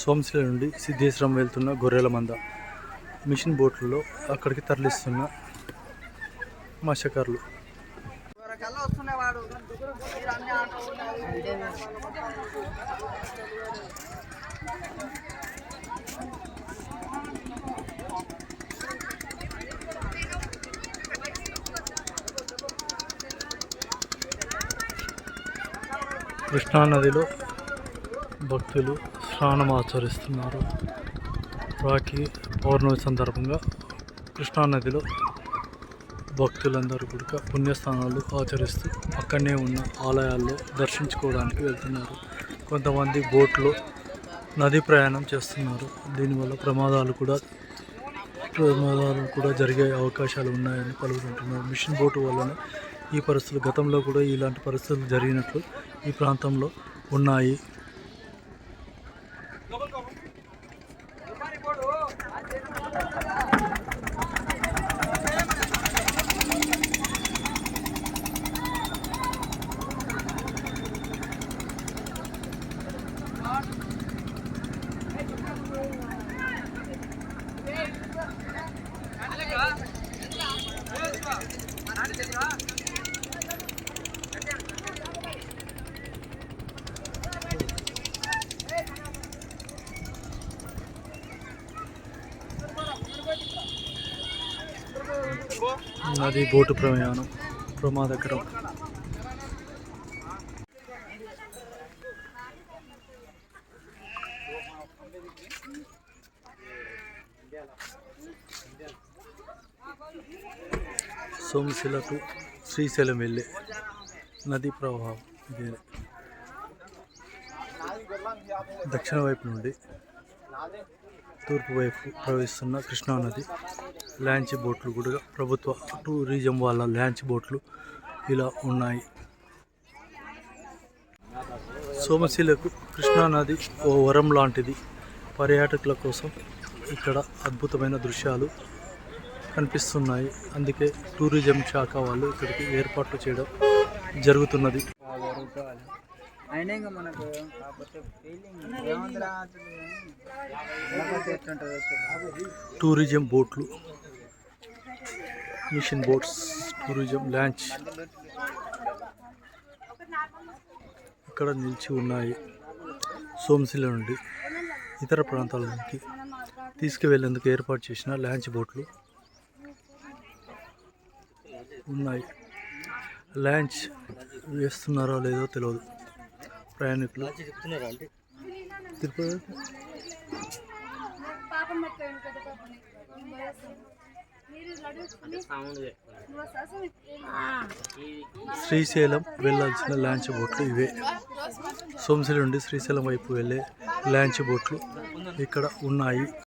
సోమశిల నుండి సిద్ధేశ్వరం వెళ్తున్న గొర్రెల మంద. మిషన్ బోట్లలో అక్కడికి తరలిస్తున్న మత్స్యకారులు. కృష్ణానదిలో భక్తులు స్నానం ఆచరిస్తున్నారు. రాఖీ పౌర్ణమి సందర్భంగా కృష్ణానదిలో భక్తులందరూ కూడా పుణ్యస్థానాలు ఆచరిస్తూ పక్కనే ఉన్న ఆలయాల్లో దర్శించుకోవడానికి వెళ్తున్నారు. కొంతమంది బోట్లో నది ప్రయాణం చేస్తున్నారు. దీనివల్ల ప్రమాదాలు కూడా ప్రమాదాలు కూడా జరిగే అవకాశాలు ఉన్నాయని పలుకుంటున్నారు మిషన్ బోటు వల్లనే ఈ పరిస్థితులు గతంలో కూడా ఇలాంటి పరిస్థితులు జరిగినట్లు ఈ ప్రాంతంలో ఉన్నాయి. నది బోటు ప్రయాణం ప్రమాదకరం. సోమశిలకు శ్రీశైలం వెళ్ళే నది ప్రవాహం ఇదే. దక్షిణ వైపు నుండి తూర్పు వైపు ప్రవహిస్తున్న కృష్ణా నది లాంచ్ బోట్లు కూడా ప్రభుత్వ టూరిజం వాళ్ళ లాంచ్ బోట్లు ఇలా ఉన్నాయి. సోమశిలకు కృష్ణానది ఓ వరం లాంటిది. పర్యాటకుల కోసం ఇక్కడ అద్భుతమైన దృశ్యాలు కనిపిస్తున్నాయి. అందుకే టూరిజం శాఖ వాళ్ళు ఇక్కడికి ఏర్పాట్లు చేయడం జరుగుతున్నది. అయినా ఇంకా మనకు కాకపోతే ఫీలింగ్ టూరిజం బోట్లు. Mission boats tourism launch. ఇక్కడ నిలిచి ఉన్నాయి సోమశిల నుండి ఇతర ప్రాంతాలకి. తీసుకువెళ్ళేందుకు ఏర్పాటు చేసిన లాంచ్ బోట్లు ఉన్నాయి. లాంచ్ వేస్తున్నారో లేదో తెలియదు. ప్రయాణికులు. తిరుపతి. శ్రీశైలం వెళ్ళాల్సిన లాంచ్ బోట్లు ఇవే. సోమశిల నుండి శ్రీశైలం వైపు వెళ్ళే లాంచ్ బోట్లు ఇక్కడ ఉన్నాయి.